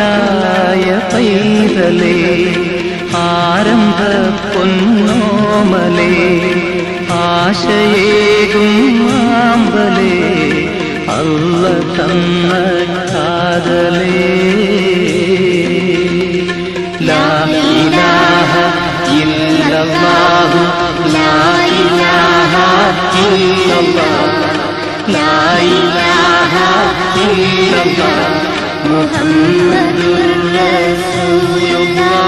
ആറ്റലായ പൈതലേ ആരംഭ പൊന്നോമലേ ആശയേകും മാമ്പലേ അല്ല തന്ന കാതലേ. ലാ ഇലാഹ ഇല്ലല്ലാഹു ലാ ഇലാഹ ഇല്ലല്ലാഹു ലാ ഇലാഹ ഇല്ലല്ലാഹു. Muhammedur Resulullah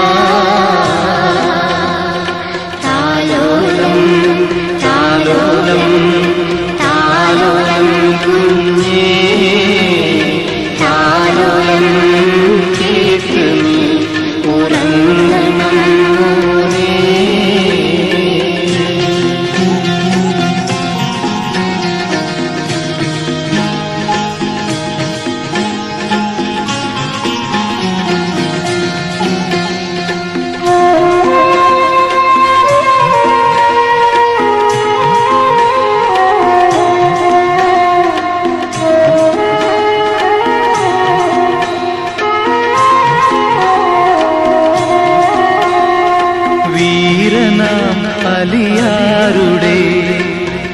അലിയാരുടെ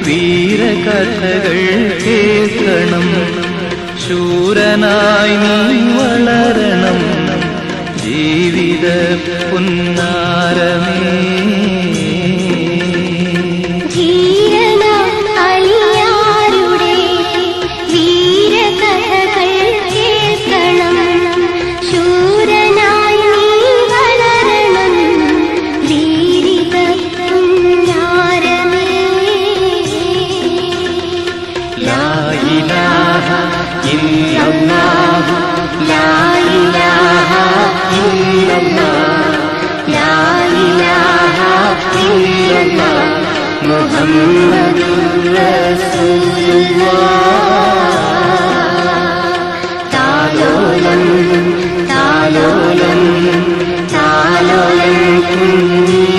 വീരകഥകൾ കേൾക്കണം? ശൂരനായി നീ വളരണം. ജീവിത പുന്നാരമേ محمد رسول الله تعالوا لن تعالوا لن تعالوا لن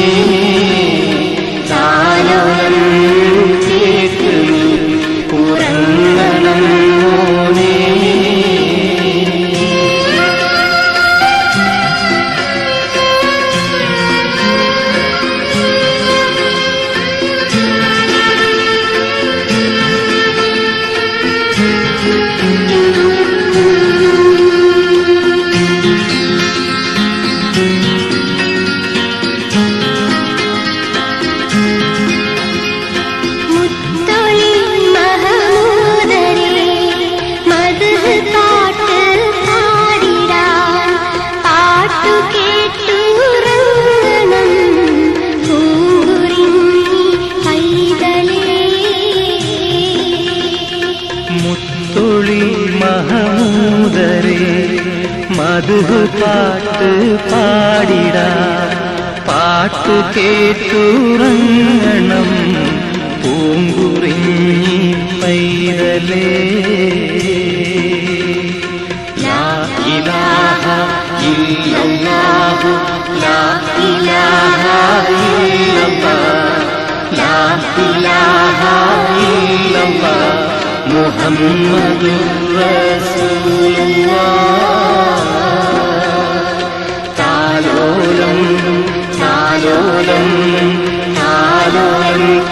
அழகு பாட்டு பாடிடா. பாட்டு கேட்டுறங்கணம். பூங்குறிஞ்சி பைதலே. லா இலாஹா இல்லல்லாஹு லா இலாஹா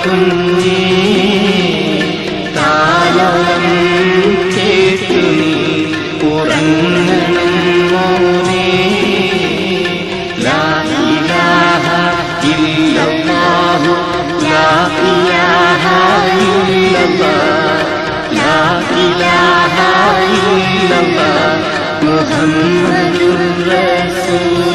കുഞ്ഞേ താലോലം കേട്ടു നീ ഉറങ്ങണം മോനെ ലാ ഇലാഹ ഇല്ലല്ലാഹു ലാ ഇലാഹ ഇല്ലല്ലാഹ് ലാ ഇലാഹ ഇല്ലല്ലാഹ് മുഹമ്മദുർ റസൂലുള്ളാഹ്